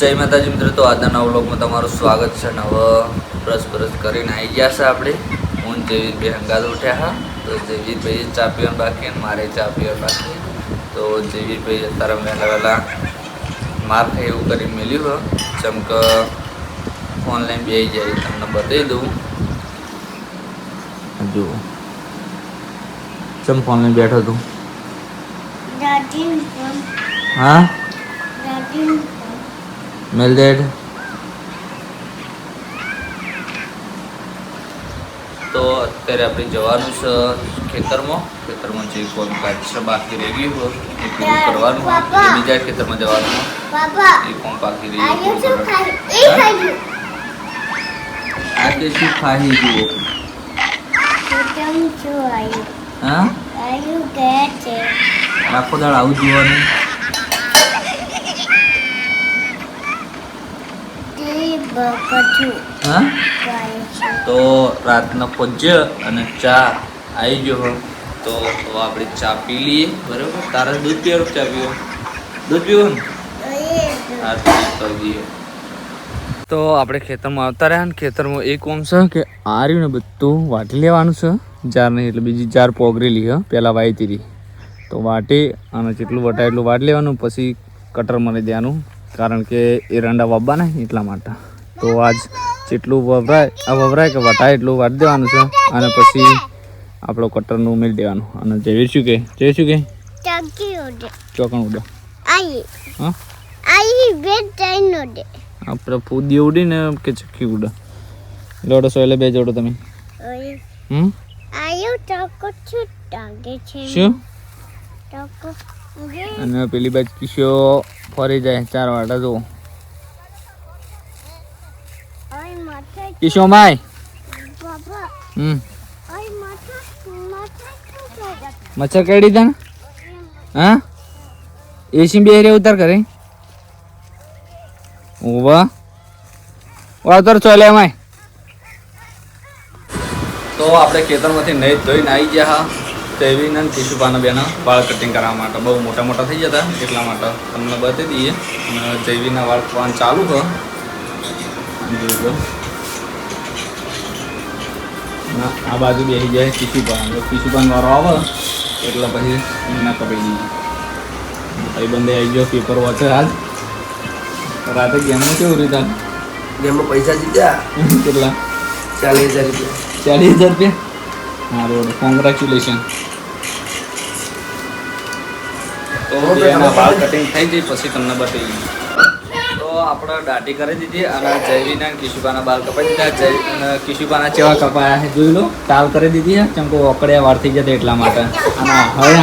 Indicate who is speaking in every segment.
Speaker 1: જય માતાજી મિત્રો તો આજના નવ તમારું સ્વાગત છે. નવ બ્રશ બ્રશ કરીને આવી ગયા છે આપણે. હું જયવીરભાઈ હંગાદ ઉઠ્યા હા. તો જયવીરભાઈ ચા પીવાનું બાકી અને મારે ચા પીવાનું બાકી. તો જયવીરભાઈ અત્યારે વહેલા વહેલા માર થાય એવું કરીને મેલ્યું જેમ ચમક ઓનલાઈન બે જાય તમને બતાવી દઉં. જુઓ ચમ ઓનલાઈન બેઠો તું? હા?
Speaker 2: દાદી
Speaker 1: તો અત્યારે આપણે જવાનું છે ખેતરમાં. ખેતરમાં જે કોઈ કાજ છે બાકી રહી ગયું હોય એ પૂરું કરવાનું. હોય. બીજા ખેતરમાં જવાનું. એ કોમ બાકી રહી ગયું. આ કે શું ખાહી જુઓ? હા? આખો દાળ આવું જોવાનું
Speaker 2: તે બકઠું
Speaker 1: હા? તો રાતના પજ્ય અને ચા આવી ગયો તો આપણે ચા પી લઈએ બરાબર? તારે દૂધ પીવાનું ચા પીવો? દૂધ પીવું ને? હા તો આપણે ખેતરમાં આવતા રહ્યા ને ખેતરમાં એક ઓમ છે કે આ રહ્યું ને બધું વાટી લેવાનું છે. જાર નહીં એટલે બીજી જાર પોગરેલી હ પહેલાં હતી તો વાટી અને જેટલું વટાય એટલું વાટ લેવાનું પછી કટર મારી દેવાનું. કારણ કે એરંડા વાવવાના એટલા માટે. તો આજ જેટલું વવરાય આ વવરાય કે વટાય એટલું વાટ દેવાનું છે અને પછી આપણો કટરનું ઉમેરી દેવાનું. અને જેવી શું કે જેવી શું
Speaker 2: કે
Speaker 1: ચોકણ ઉડે.
Speaker 2: આઈ.
Speaker 1: હા?
Speaker 2: આઈ બે
Speaker 1: આપણે પૂદી ઉડીને કે ચક્કી ઉડે? લોડો સો એટલે બે જોડો તમે. હમ? શું? અને પેલી બાજુ કિસ્યો ફરી જાય ચાર વાટા જો
Speaker 2: માથે
Speaker 1: કિસ્યો માય
Speaker 2: બાબા
Speaker 1: હમ મચ્છર કેડી દે હા એસી બે રે ઉતાર કરે ઓવા વાતર ચોલે માય તો આપણે ખેતરમાંથી નહીં ધોઈને આવી ગયા હા. તેવી ને કિશુપાના બેના વાળ કટિંગ કરવા માટે. બહુ મોટા મોટા થઈ જતા એટલા માટે. તમને બતાવી દઈએ. અને જૈવીના વાળ પણ ચાલુ ના, આ બાજુ બેસી જાય કિશુપાન જો કિશુપાન વારો આવે એટલે પછી એના કપાઈ દઈએ ભાઈ બંને આવી ગયો પેપર વાંચે આજ રાતે ગેમમાં કેવું રીતે
Speaker 3: ગેમમાં પૈસા જીત્યા?
Speaker 1: કેટલા?
Speaker 3: ચાલીસ હજાર રૂપિયા.
Speaker 1: ચાલીસ હજાર રૂપિયા? હા રોડ. કોંગ્રેચ્યુલેશન તો એના વાળ કટિંગ થઈ જાય પછી તમને બતાવી આપણે દાઢી કરી દીધી અને જયવીના કિશુબાના બાલ કપાઈ દીધા જય કિશુબાના ચેવા કપાયા છે જોઈ લો. તાલ કરી દીધી છે કેમ કે ઓકડ્યા વાર થઈ જતા એટલા માટે. અને હવે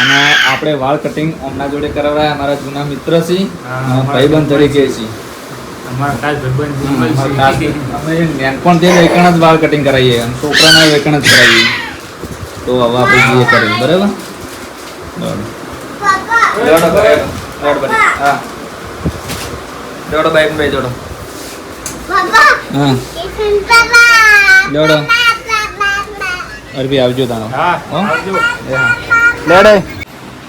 Speaker 1: અને આપણે વાળ કટિંગ અમના જોડે કરાવ્યા અમારા જૂના મિત્ર છે ભાઈબંધ તરીકે છે. અમે નાનપણ તે વેકણ જ વાળ કટિંગ કરાવીએ છોકરાના વેકણ જ કરાવીએ તો હવે આપણે જઈએ કરીએ બરાબર? બરાબર. જોડો કરે હા. દોડો બાઈક બે દોડો.
Speaker 2: બાબા
Speaker 1: હા.
Speaker 2: કિશન બાબા
Speaker 1: અરબી આવજો તારો
Speaker 4: હા
Speaker 1: હો?
Speaker 4: આવજો.
Speaker 1: હા. લેડે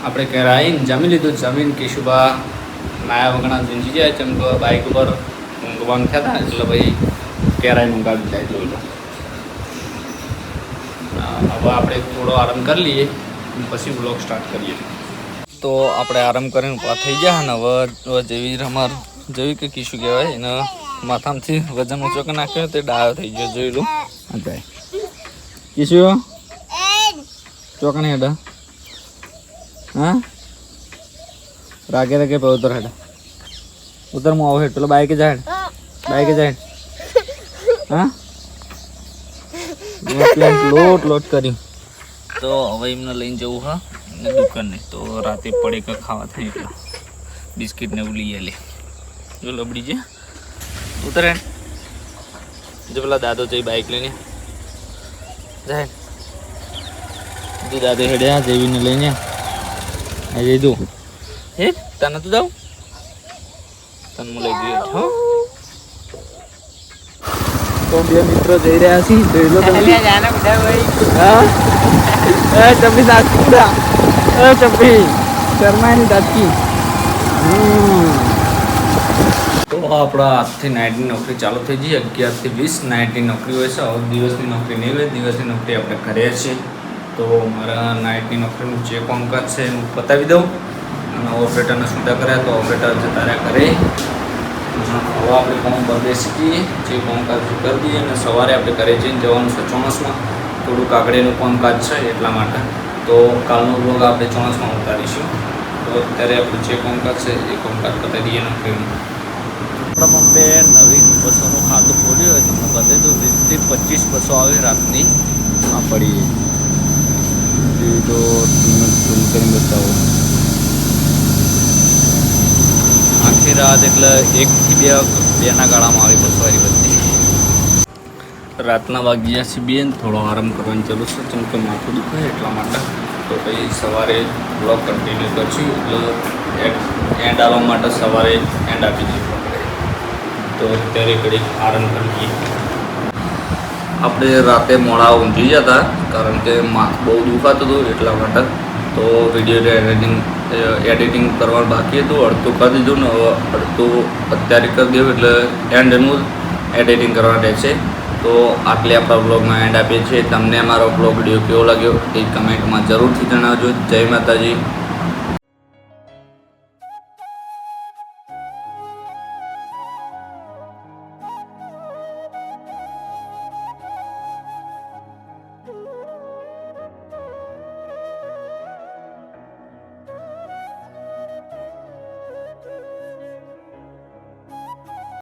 Speaker 1: આપણે ઘરે જમી લીધું જમીન કેશુબા માયા વગણા જીંજી જાય ચમ કે બાઇક ઉપર ઊંઘવાનું થયા હતા એટલે ભાઈ કેરાઈ ઊંઘાવી જાય જોઈ લો. હવે આપણે થોડો આરામ કરી લઈએ પછી બ્લોગ સ્ટાર્ટ કરીએ. તો આપણે આરામ કરીને ઊભા થઈ ગયા ને હવે જેવી રમાર જેવી કે કીશું કહેવાય એને માથામાંથી વજન ઊંચો કે નાખ્યો તે ડાયો થઈ ગયો જોઈ લો. જાય કીશું ચોકણી હેડા. હા? રાગે રાગે પે ઉતર હેડા. ઉતર હું આવું હેડ. પેલો બાઈકે જાય બાઈકે જાય. હા? તો હવે એમને લઈને જવું, હા? ને દુકાને તો રાતે પડે કે ખાવા થાય એટલે. બિસ્કિટ ને એવું લઈ લે જો લબડી છે ઉતરે. જો પેલા દાદો જઈ બાઈક લઈને. જાય દાદે હેડ્યા જેવીને લઈને. જઈ દઉં હે? તને તું જાઉં તને હું લઈ ગયો. હો? તો બે મિત્રો જઈ રહ્યા છીએ. જોઈ લો તમે હા? એ ચપ્પી દાટકી ઉડા એ ચપ્પી શર્માની દાદકી. તો આપણા આજથી નાઇટની નોકરી ચાલુ થઈ જઈએ અગિયારથી વીસ નાઇટની નોકરી હોય છે. હવે દિવસની નોકરી નહીં હોય. દિવસની નોકરી આપણે કરીએ છીએ. તો મારા નાઇટની નોકરીનું જે કામકાજ છે એનું પતાવી દઉં. અને ઓપરેટરને સુધા કર્યા તો ઓપરેટર જતા રહ્યા કરે હવે આપણે કામ બદલે શીખીએ જે કામકાજ કરી દઈએ અને સવારે આપણે ઘરે જઈને જવાનું છે ચોમાસમાં. થોડું કાગડીનું કામકાજ છે એટલા માટે. તો કાલનો બ્લોગ આપણે ચોમાસમાં ઉતારીશું. તો અત્યારે આપણું જે કામકાજ છે એ કામકાજ પતાવી દઈએ નોકરીનું આપણા પંપે નવી બસોનું ખાતું ખોલ્યું હોય તમને બધે તો વીસથી પચીસ બસો આવે રાતની. આ પડી એ તો ઝૂમ કરીને બતાવો. રાત એટલે એકથી બે બેના ગાળામાં આવી બસો વાળી બધી રાતના વાગ્યા છે બેન થોડો આરામ કરવાની જરૂર છે જેમ કે માથું દુખે એટલા માટે. તો પછી સવારે બ્લોગ કન્ટિન્યુ કરશું, એટલે એન્ડ આવવા માટે સવારે એન્ડ આપી દઈએ. તો અત્યારે ઘડીક આરામ કરીએ આપણે રાતે મોડા ઊંઘી જતા કારણ કે માથું બહુ દુખાતું હતું એટલા માટે. તો વીડિયો એડિટિંગ એડિટિંગ કરવાનું બાકી હતું. અડધું કરી દીધું ને અડધું અત્યારે કરી દીધું એટલે એન્ડનું એડિટિંગ કરવાનું રહેશે. તો આટલે આપણા બ્લોગમાં એન્ડ આપીએ છીએ. તમને અમારો બ્લોગ વીડિયો કેવો લાગ્યો એ કમેન્ટમાં જરૂરથી જણાવજો. જય માતાજી.